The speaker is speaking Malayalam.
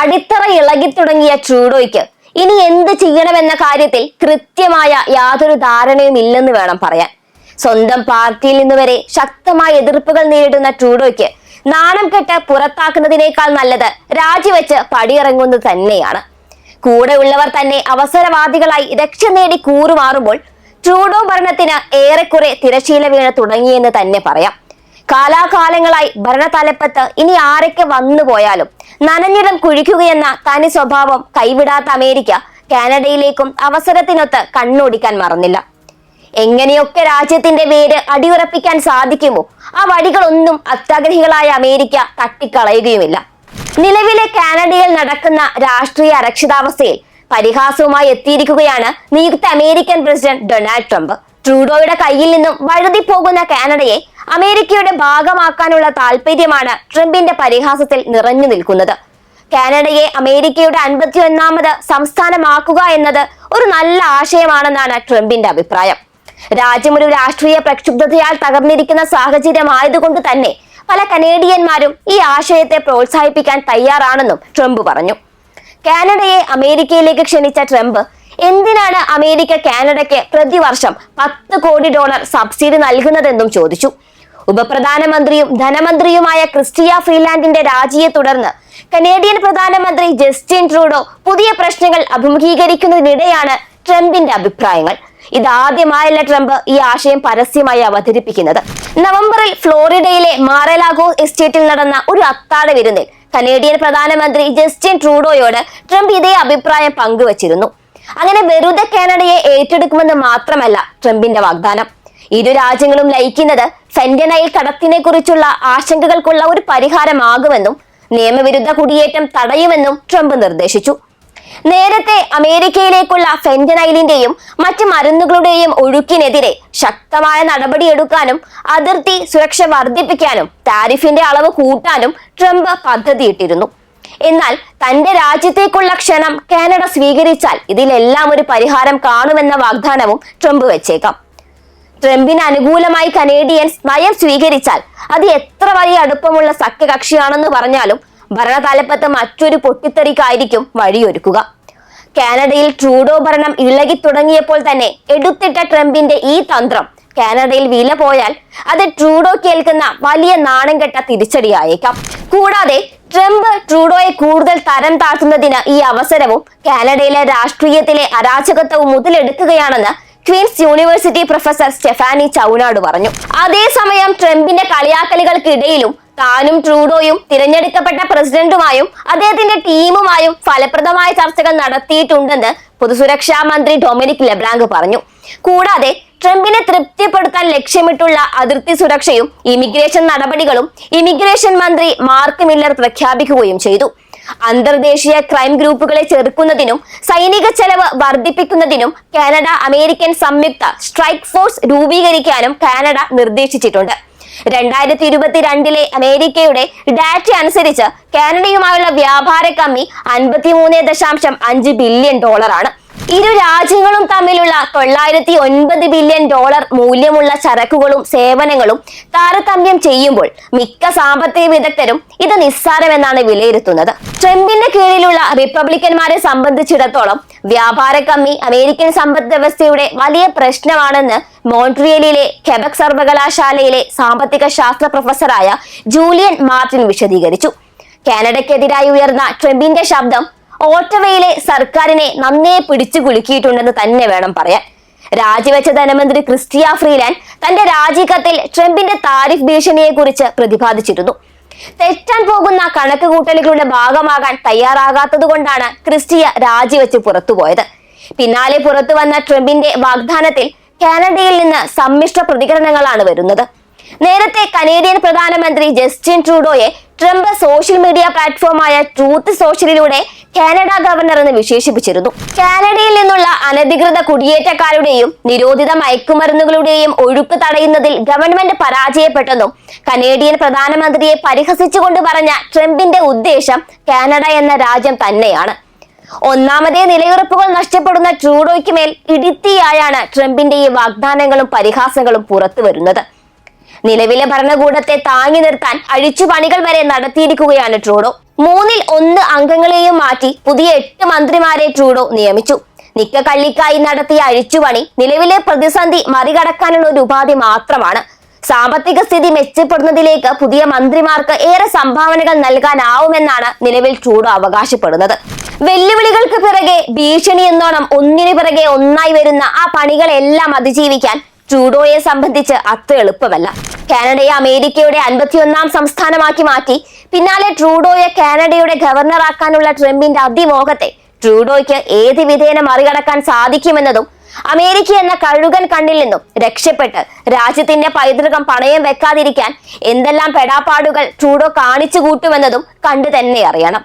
അടിത്തറ ഇളകി തുടങ്ങിയ ട്രൂഡോയ്ക്ക് ഇനി എന്ത് ചെയ്യണമെന്ന കാര്യത്തിൽ കൃത്യമായ യാതൊരു ധാരണയും ഇല്ലെന്ന് വേണം പറയാൻ. സ്വന്തം പാർട്ടിയിൽ നിന്ന് വരെ ശക്തമായ എതിർപ്പുകൾ നേരിടുന്ന ട്രൂഡോയ്ക്ക് നാണം കെട്ട് പുറത്താക്കുന്നതിനേക്കാൾ നല്ലത് രാജിവെച്ച് പടിയിറങ്ങുന്നത് തന്നെയാണ്. കൂടെ ഉള്ളവർ തന്നെ അവസരവാദികളായി രക്ഷ നേടി കൂറുമാറുമ്പോൾ ട്രൂഡോ ഭരണത്തിന് ഏറെക്കുറെ തിരശീല വീണ് തുടങ്ങിയെന്ന് തന്നെ പറയാം. കാലാകാലങ്ങളായി ഭരണതലപ്പത്ത് ഇനി ആരൊക്കെ വന്നു പോയാലും നനഞ്ഞിടം കുഴിക്കുകയെന്ന തനി സ്വഭാവം കൈവിടാത്ത അമേരിക്ക കാനഡയിലേക്കും അവസരത്തിനൊത്ത് കണ്ണോടിക്കാൻ മറന്നില്ല. എങ്ങനെയൊക്കെ രാജ്യത്തിന്റെ വേര് അടിയുറപ്പിക്കാൻ സാധിക്കുമോ? ആ വഴികളൊന്നും അത്യാഗ്രഹികളായ അമേരിക്ക തട്ടിക്കളയുകയുമില്ല. നിലവിലെ കാനഡയിൽ നടക്കുന്ന രാഷ്ട്രീയ അരക്ഷിതാവസ്ഥയിൽ പരിഹാസവുമായി എത്തിയിരിക്കുകയാണ് നിയുക്ത അമേരിക്കൻ പ്രസിഡന്റ് ഡൊണാൾഡ് ട്രംപ്. ട്രൂഡോയുടെ കയ്യിൽ നിന്നും വഴുതി പോകുന്ന കാനഡയെ അമേരിക്കയുടെ ഭാഗമാക്കാനുള്ള താല്പര്യമാണ് ട്രംപിന്റെ പരിഹാസത്തിൽ നിറഞ്ഞു നിൽക്കുന്നത്. കാനഡയെ അമേരിക്കയുടെ അൻപത്തി ഒന്നാമത് സംസ്ഥാനമാക്കുക എന്നത് ഒരു നല്ല ആശയമാണെന്നാണ് ട്രംപിന്റെ അഭിപ്രായം. രാജ്യം ഒരു രാഷ്ട്രീയ പ്രക്ഷുബ്ധതയാൽ തകർന്നിരിക്കുന്ന സാഹചര്യമായതുകൊണ്ട് തന്നെ പല കനേഡിയന്മാരും ഈ ആശയത്തെ പ്രോത്സാഹിപ്പിക്കാൻ തയ്യാറാണെന്നും ട്രംപ് പറഞ്ഞു. കാനഡയെ അമേരിക്കയിലേക്ക് ക്ഷണിച്ച ട്രംപ് എന്തിനാണ് അമേരിക്ക കാനഡയ്ക്ക് പ്രതിവർഷം പത്ത് കോടി ഡോളർ സബ്സിഡി നൽകുന്നതെന്നും ചോദിച്ചു. ഉപപ്രധാനമന്ത്രിയും ധനമന്ത്രിയുമായ ക്രിസ്റ്റിയ ഫ്രീലാൻഡിന്റെ രാജിയെ തുടർന്ന് കനേഡിയൻ പ്രധാനമന്ത്രി ജസ്റ്റിൻ ട്രൂഡോ പുതിയ പ്രശ്നങ്ങൾ അഭിമുഖീകരിക്കുന്നതിനിടെയാണ് ട്രംപിന്റെ അഭിപ്രായങ്ങൾ. ഇതാദ്യമായല്ല ട്രംപ് ഈ ആശയം പരസ്യമായി അവതരിപ്പിക്കുന്നത്. നവംബറിൽ ഫ്ലോറിഡയിലെ മാറലാഗോ എസ്റ്റേറ്റിൽ നടന്ന ഒരു അത്താഴ വിരുന്നിൽ കനേഡിയൻ പ്രധാനമന്ത്രി ജസ്റ്റിൻ ട്രൂഡോയോട് ട്രംപ് ഇതേ അഭിപ്രായം പങ്കുവച്ചിരുന്നു. അങ്ങനെ വെറുതെ കാനഡയെ ഏറ്റെടുക്കുമെന്ന് മാത്രമല്ല ട്രംപിന്റെ വാഗ്ദാനം. ഇരു രാജ്യങ്ങളും ലയിക്കുന്നത് ഫെന്റനൈൽ കടത്തിനെ കുറിച്ചുള്ള ആശങ്കകൾക്കുള്ള ഒരു പരിഹാരമാകുമെന്നും നിയമവിരുദ്ധ കുടിയേറ്റം തടയുമെന്നും ട്രംപ് നിർദ്ദേശിച്ചു. നേരത്തെ അമേരിക്കയിലേക്കുള്ള ഫെന്റനൈലിന്റെയും മറ്റ് മരുന്നുകളുടെയും ഒഴുക്കിനെതിരെ ശക്തമായ നടപടിയെടുക്കാനും അതിർത്തി സുരക്ഷ വർദ്ധിപ്പിക്കാനും താരിഫിന്റെ അളവ് കൂട്ടാനും ട്രംപ് പദ്ധതിയിട്ടിരുന്നു. എന്നാൽ തന്റെ രാജ്യത്തേക്കുള്ള ക്ഷണം കാനഡ സ്വീകരിച്ചാൽ ഇതിലെല്ലാം ഒരു പരിഹാരം കാണുമെന്ന വാഗ്ദാനവും ട്രംപ് വെച്ചേക്കാം. ട്രംപിന് അനുകൂലമായി കനേഡിയൻസ് നയം സ്വീകരിച്ചാൽ അത് എത്ര വലിയ അടുപ്പമുള്ള സഖ്യകക്ഷിയാണെന്ന് പറഞ്ഞാലും ഭരണതലപ്പത്ത് മറ്റൊരു പൊട്ടിത്തെറിക്കായിരിക്കും വഴിയൊരുക്കുക. കാനഡയിൽ ട്രൂഡോ ഭരണം ഇളകി തുടങ്ങിയപ്പോൾ തന്നെ എടുത്തിട്ട ട്രംപിന്റെ ഈ തന്ത്രം കാനഡയിൽ വില പോയാൽ അത് ട്രൂഡോ കേൾക്കുന്ന വലിയ നാണം കെട്ട തിരിച്ചടിയായേക്കാം. കൂടാതെ ട്രംപ് ട്രൂഡോയെ കൂടുതൽ തരം താഴ്ത്തുന്നതിന് ഈ അവസരവും കാനഡയിലെ രാഷ്ട്രീയത്തിലെ അരാജകത്വവും മുതലെടുക്കുകയാണെന്ന് ക്വീൻസ് യൂണിവേഴ്സിറ്റി പ്രൊഫസർ സ്റ്റെഫാനി ചൌനാട് പറഞ്ഞു. അതേസമയം ട്രംപിന്റെ കളിയാക്കലുകൾക്കിടയിലും താനും ട്രൂഡോയും തിരഞ്ഞെടുക്കപ്പെട്ട പ്രസിഡന്റുമായും അദ്ദേഹത്തിന്റെ ടീമുമായും ഫലപ്രദമായ ചർച്ചകൾ നടത്തിയിട്ടുണ്ടെന്ന് പൊതുസുരക്ഷാ മന്ത്രി ഡൊമിനിക് ലെബ്രാങ്ക് പറഞ്ഞു. കൂടാതെ ട്രംപിനെ തൃപ്തിപ്പെടുത്താൻ ലക്ഷ്യമിട്ടുള്ള അതിർത്തി സുരക്ഷയും ഇമിഗ്രേഷൻ നടപടികളും ഇമിഗ്രേഷൻ മന്ത്രി മാർക്ക് മില്ലർ പ്രഖ്യാപിക്കുകയും ചെയ്തു. അന്തർദേശീയ ക്രൈം ഗ്രൂപ്പുകളെ ചെറുക്കുന്നതിനും സൈനിക ചെലവ് വർദ്ധിപ്പിക്കുന്നതിനും കാനഡ അമേരിക്കൻ സംയുക്ത സ്ട്രൈക്ക് ഫോഴ്സ് രൂപീകരിക്കാനും കാനഡ നിർദ്ദേശിച്ചിട്ടുണ്ട്. രണ്ടായിരത്തി ഇരുപത്തിരണ്ടിലെ അമേരിക്കയുടെ ഡാറ്റ അനുസരിച്ച് കാനഡയുമായുള്ള വ്യാപാര കമ്മി അൻപത്തിമൂന്ന് ദശാംശം അഞ്ച് ബില്യൺ ഡോളറാണ്. ഇരു രാജ്യങ്ങളും തമ്മിലുള്ള തൊള്ളായിരത്തി ഒൻപത് ബില്യൺ ഡോളർ മൂല്യമുള്ള ചരക്കുകളും സേവനങ്ങളും താരതമ്യം ചെയ്യുമ്പോൾ മിക്ക സാമ്പത്തിക വിദഗ്ധരും ഇത് നിസ്സാരമെന്നാണ് വിലയിരുത്തുന്നത്. ട്രംപിന്റെ കീഴിലുള്ള റിപ്പബ്ലിക്കന്മാരെ സംബന്ധിച്ചിടത്തോളം വ്യാപാര കമ്മി അമേരിക്കൻ സമ്പദ് വ്യവസ്ഥയുടെ വലിയ പ്രശ്നമാണെന്ന് മോൺട്രിയലിലെ കെബക് സർവകലാശാലയിലെ സാമ്പത്തിക ശാസ്ത്ര പ്രൊഫസറായ ജൂലിയൻ മാർട്ടിൻ വിശദീകരിച്ചു. കാനഡയ്ക്കെതിരായി ഉയർന്ന ട്രംപിന്റെ ശബ്ദം ഓട്ടവയിലെ സർക്കാരിനെ നന്നേ പിടിച്ചു കുലുക്കിയിട്ടുണ്ടെന്ന് തന്നെ വേണം പറയാൻ. രാജിവെച്ച ധനമന്ത്രി ക്രിസ്റ്റിയ ഫ്രീലാൻ തന്റെ രാജിക്കത്തിൽ ട്രംപിന്റെ താരിഫ് ഭീഷണിയെ കുറിച്ച് പ്രതിപാദിച്ചിരുന്നു. തെറ്റാൻ പോകുന്ന കണക്ക് കൂട്ടലുകളുടെ ഭാഗമാകാൻ തയ്യാറാകാത്തത് കൊണ്ടാണ് ക്രിസ്റ്റിയ രാജിവെച്ച് പുറത്തുപോയത്. പിന്നാലെ പുറത്തു വന്ന ട്രംപിന്റെ വാഗ്ദാനത്തിൽ കാനഡയിൽ നിന്ന് സമ്മിശ്ര പ്രതികരണങ്ങളാണ് വരുന്നത്. നേരത്തെ കനേഡിയൻ പ്രധാനമന്ത്രി ജസ്റ്റിൻ ട്രൂഡോയെ ട്രംപ് സോഷ്യൽ മീഡിയ പ്ലാറ്റ്ഫോമായ ട്രൂത്ത് സോഷ്യലിലൂടെ കാനഡ ഗവർണർ എന്ന് വിശേഷിപ്പിച്ചിരുന്നു. കാനഡയിൽ നിന്നുള്ള അനധികൃത കുടിയേറ്റക്കാരുടെയും നിരോധിത മയക്കുമരുന്നുകളുടെയും ഒഴുക്ക് തടയുന്നതിൽ ഗവൺമെന്റ് പരാജയപ്പെട്ടെന്നും കനേഡിയൻ പ്രധാനമന്ത്രിയെ പരിഹസിച്ചുകൊണ്ട് പറഞ്ഞ ട്രംപിന്റെ ഉദ്ദേശം കാനഡ എന്ന രാജ്യം തന്നെയാണ്. ഒന്നാമതേ നിലയുറപ്പുകൾ നഷ്ടപ്പെടുന്ന ട്രൂഡോയ്ക്ക് മേൽ ഇടിത്തിയായാണ് ട്രംപിന്റെ ഈ വാഗ്ദാനങ്ങളും പരിഹാസങ്ങളും പുറത്തു വരുന്നത്. നിലവിലെ ഭരണകൂടത്തെ താങ്ങി നിർത്താൻ അഴിച്ചുപണികൾ വരെ നടത്തിയിരിക്കുകയാണ് ട്രൂഡോ. മൂന്നിൽ ഒന്ന് അംഗങ്ങളെയും മാറ്റി പുതിയ എട്ട് മന്ത്രിമാരെ ട്രൂഡോ നിയമിച്ചു. നിക്ക കള്ളിക്കായി നടത്തിയ അഴിച്ചുപണി നിലവിലെ പ്രതിസന്ധി മറികടക്കാനുള്ള ഒരു ഉപാധി മാത്രമാണ്. സാമ്പത്തിക സ്ഥിതി മെച്ചപ്പെടുന്നതിലേക്ക് പുതിയ മന്ത്രിമാർക്ക് ഏറെ സംഭാവനകൾ നൽകാനാവുമെന്നാണ് നിലവിൽ ട്രൂഡോ അവകാശപ്പെടുന്നത്. വെല്ലുവിളികൾക്ക് പിറകെ ഭീഷണി എന്നോണം ഒന്നിനു പിറകെ ഒന്നായി വരുന്ന ആ പണികളെല്ലാം അതിജീവിക്കാൻ ട്രൂഡോയെ സംബന്ധിച്ച് അത്ര എളുപ്പമല്ല. കാനഡയെ അമേരിക്കയുടെ അൻപത്തിയൊന്നാം സംസ്ഥാനമാക്കി മാറ്റി പിന്നാലെ ട്രൂഡോയെ കാനഡയുടെ ഗവർണർ ആക്കാനുള്ള ട്രംപിന്റെ അതിമോഹത്തെ ട്രൂഡോയ്ക്ക് ഏത് വിധേന മറികടക്കാൻ സാധിക്കുമെന്നതും അമേരിക്ക എന്ന കഴുകൻ കണ്ണിൽ നിന്നും രക്ഷപ്പെട്ട് രാജ്യത്തിന്റെ പൈതൃകം പണയം വെക്കാതിരിക്കാൻ എന്തെല്ലാം പെടാപ്പാടുകൾ ട്രൂഡോ കാണിച്ചു കൂട്ടുമെന്നതും കണ്ടു തന്നെ അറിയണം.